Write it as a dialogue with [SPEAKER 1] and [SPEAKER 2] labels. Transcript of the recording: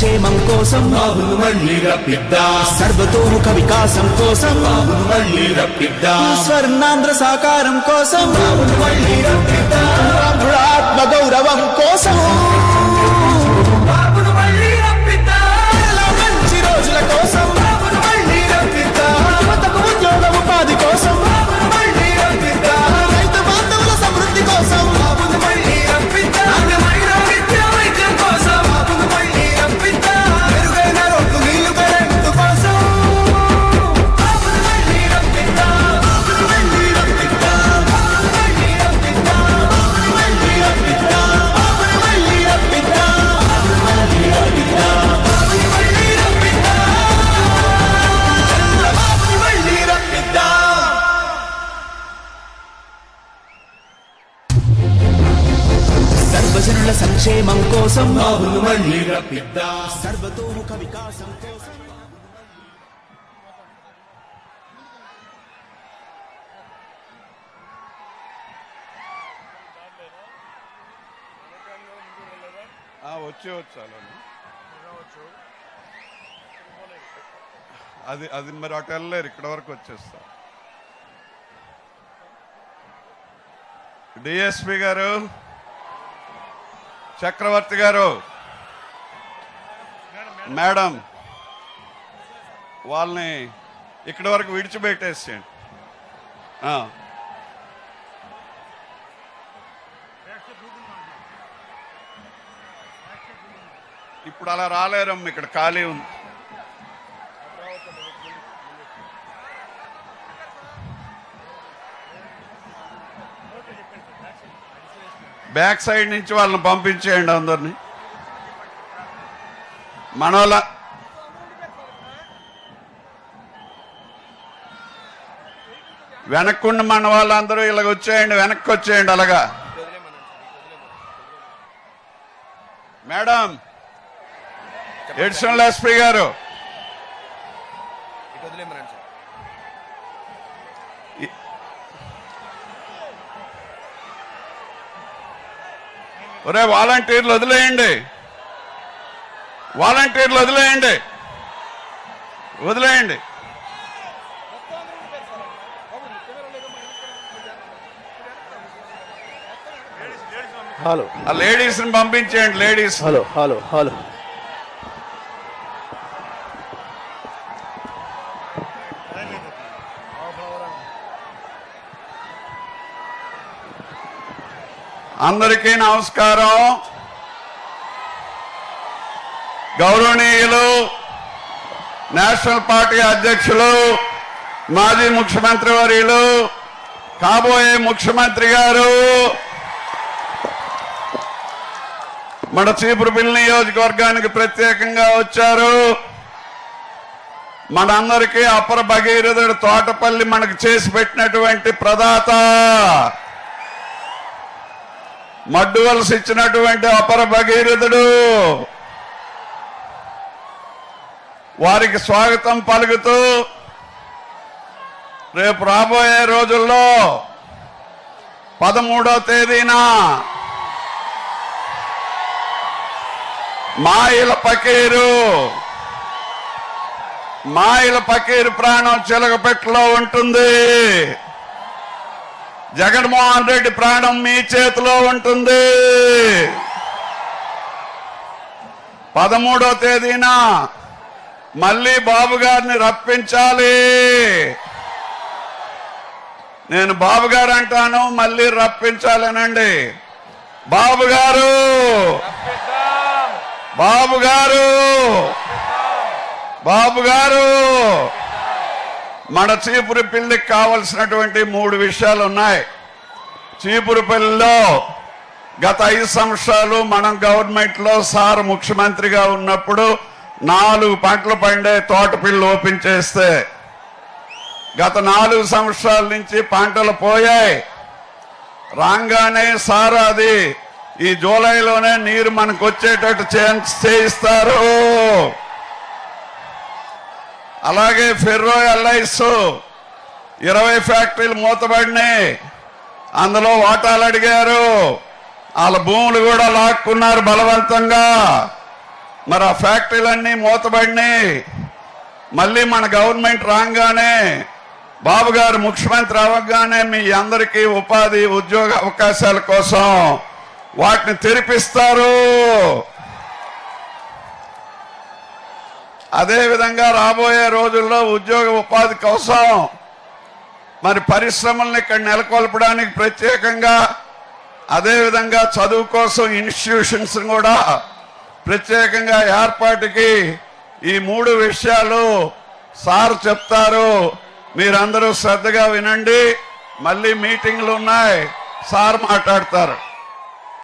[SPEAKER 1] కోసం
[SPEAKER 2] బాబును మళ్ళీ రప్పిద్దాం.
[SPEAKER 1] సర్వతోముఖ వికాసం కోసం
[SPEAKER 2] బాబును మళ్ళీ రప్పిద్దాం.
[SPEAKER 1] స్వర్ణాంధ్ర సాకారం కోసం
[SPEAKER 2] బాబును మళ్ళీ రప్పిద్దాం.
[SPEAKER 1] ఆత్మ గౌరవం కోసం సర్వజనుల సంక్షేమం కోసం
[SPEAKER 2] బాబును మళ్ళీ రప్పిద్దాం.
[SPEAKER 1] సర్వతోముఖ వికాసం కోసం.
[SPEAKER 3] ఆ, వచ్చి వచ్చాను అది అది మరి అటు వెళ్ళలేరు ఇక్కడ వరకు వచ్చేస్తా. డిఎస్పి గారు చక్రవర్తి గారు మేడం వాళ్ళని ఇక్కడి వరకు విడిచిపెట్టేసేయండి. ఇప్పుడు అలా రాలేరమ్మ ఇక్కడ ఖాళీ ఉంది. బ్యాక్ సైడ్ నుంచి వాళ్ళని పంపించేయండి అందరిని. మనోళ్ళ వెనక్కుండి మన వాళ్ళందరూ ఇలాగ వచ్చేయండి వెనక్కి వచ్చేయండి అలాగా. మేడం ఎడిషనల్ ఎస్పీ గారు. ఒరే వాలంటీర్లు వదిలేయండి. వాలంటీర్లు వదిలేయండి. వదిలేయండి.
[SPEAKER 4] హలో.
[SPEAKER 3] ఆ లేడీస్ని పంపించేయండి లేడీస్.
[SPEAKER 4] Hello hello hello.
[SPEAKER 3] అందరికీ నమస్కారం. గౌరవనీయులు నేషనల్ పార్టీ అధ్యక్షులు మాజీ ముఖ్యమంత్రి వర్యులు కాబోయే ముఖ్యమంత్రి గారు మన చీపురుపల్లి నియోజకవర్గానికి ప్రత్యేకంగా వచ్చారు. మనందరికీ అప్పర భగీరథుడు తోటపల్లి మనకు చేసి పెట్టినటువంటి ప్రదాత మడ్డువలసి ఇచ్చినటువంటి అపర భగీరథుడు. వారికి స్వాగతం పలుకుతూ రేపు రాబోయే రోజుల్లో పదమూడో తేదీన మాయిల పకీరు మాయిల పకీరు ప్రాణం చిలకపెట్టులో ఉంటుంది. జగన్మోహన్ రెడ్డి ప్రాణం మీ చేతిలో ఉంటుంది. పదమూడో తేదీన మళ్ళీ బాబు గారిని రప్పించాలి. నేను బాబు గారు అంటాను మళ్ళీ రప్పించాలనండి. బాబు గారు! బాబు గారు! బాబు గారు! మన చీపురు పిల్లికి కావలసినటువంటి మూడు విషయాలు ఉన్నాయి చీపురు పిల్లిలో గత ఐదు సంవత్సరాలు మనం గవర్నమెంట్లో సార్ ముఖ్యమంత్రిగా ఉన్నప్పుడు నాలుగు పంటలు పండే తోట పిల్లు ఓపెన్ చేస్తే గత నాలుగు సంవత్సరాల నుంచి పంటలు పోయాయి. రాగానే సార్ అది ఈ జూలైలోనే నీరు మనకు వచ్చేటట్టు చేయిస్తారు. అలాగే ఫెర్రో ఎల్ఐస్ ఇరవై ఫ్యాక్టరీలు మూతబడినాయి అందులో వాటాలు అడిగారు. వాళ్ళ భూములు కూడా లాక్కున్నారు బలవంతంగా. మరి ఆ ఫ్యాక్టరీలన్నీ మూతబడినాయి మళ్ళీ మన గవర్నమెంట్ రాగానే బాబు గారు ముఖ్యమంత్రి అవ్వగానే మీ అందరికీ ఉపాధి ఉద్యోగ అవకాశాల కోసం వాటిని తెరిపిస్తారు. అదేవిధంగా రాబోయే రోజుల్లో ఉద్యోగ ఉపాధి కోసం మరి పరిశ్రమల్ని ఇక్కడ నెలకొల్పడానికి ప్రత్యేకంగా అదేవిధంగా చదువు కోసం ఇన్స్టిట్యూషన్స్ కూడా ప్రత్యేకంగా ఏర్పాటుకి ఈ మూడు విషయాలు సార్ చెప్తారు. మీరందరూ శ్రద్ధగా వినండి. మళ్ళీ మీటింగ్లు ఉన్నాయి. సార్ మాట్లాడతారు.